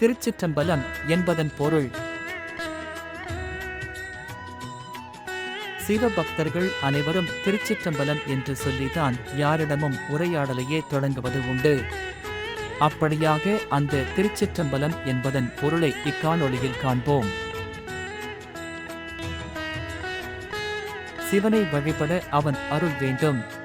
திருச்சிற்றம்பலம் என்பதன் பொருள். சிவபக்தர்கள் அனைவரும் திருச்சிற்றம்பலம் என்று சொல்லிதான் யாரிடமும் உரையாடலையே தொடங்குவது உண்டு. அப்படியாக அந்த திருச்சிற்றம்பலம் என்பதன் பொருளை இக்காணொளியில் காண்போம். சிவனை வழிபட அவன் அருள் வேண்டும்.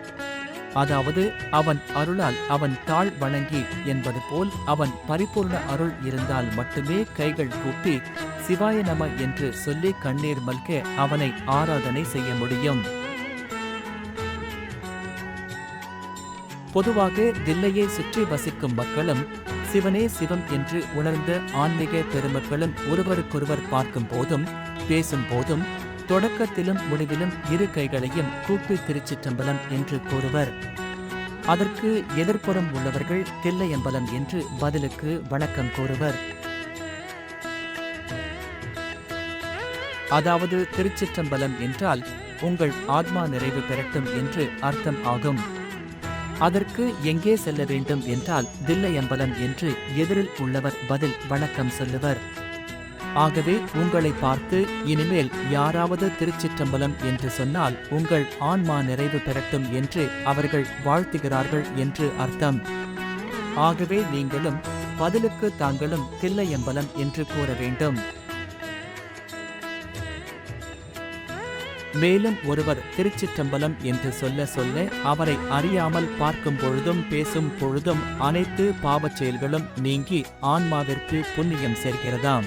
அதாவது அவன் அருளால் அவன் தாழ் வணங்கி என்பது போல் அவன் பரிபூர்ண அருள் இருந்தால் மட்டுமே கைகள் கூப்பி சிவாய நம என்று சொல்லி கண்ணீர் மல்க அவனை ஆராதனை செய்ய முடியும். பொதுவாக தில்லையை சுற்றி வசிக்கும் மக்களும் சிவனே சிவம் என்று உணர்ந்த ஆன்மீக பெருமக்களும் ஒருவருக்கொருவர் பார்க்கும் போதும் பேசும் போதும் தொடக்கத்திலும் முடிவிலும் இரு கைகளையும் கூப்பி திருச்சிற்றம்பலம் என்று கூறுவர். அதற்கு எதிர்ப்புறம் உள்ளவர்கள் தில்லையம்பலம் என்று பதிலுக்கு வணக்கம் கூறுவர். அதாவது திருச்சிற்றம்பலம் என்றால் உங்கள் ஆத்மா நிறைவு பெறட்டும் என்று அர்த்தம் ஆகும். அதற்கு எங்கே செல்ல வேண்டும் என்றால் தில்லையம்பலம் என்று எதிரில் உள்ளவர் பதில் வணக்கம் சொல்லுவர். ஆகவே உங்களை பார்த்து இனிமேல் யாராவது திருச்சிற்றம்பலம் என்று சொன்னால் உங்கள் ஆன்மா நிறைவு பெறட்டும் என்று அவர்கள் வாழ்த்துகிறார்கள் என்று அர்த்தம். ஆகவே நீங்களும் பதிலுக்கு தாங்களும் தில்லையம்பலம் என்று கூற வேண்டும். மேலும் ஒருவர் திருச்சிற்றம்பலம் என்று சொல்ல சொல்ல அவரை அறியாமல் பார்க்கும் பொழுதும் பேசும் பொழுதும் அனைத்து பாவச் செயல்களும் நீங்கி ஆன்மாவிற்கு புண்ணியம் சேர்க்கிறதாம்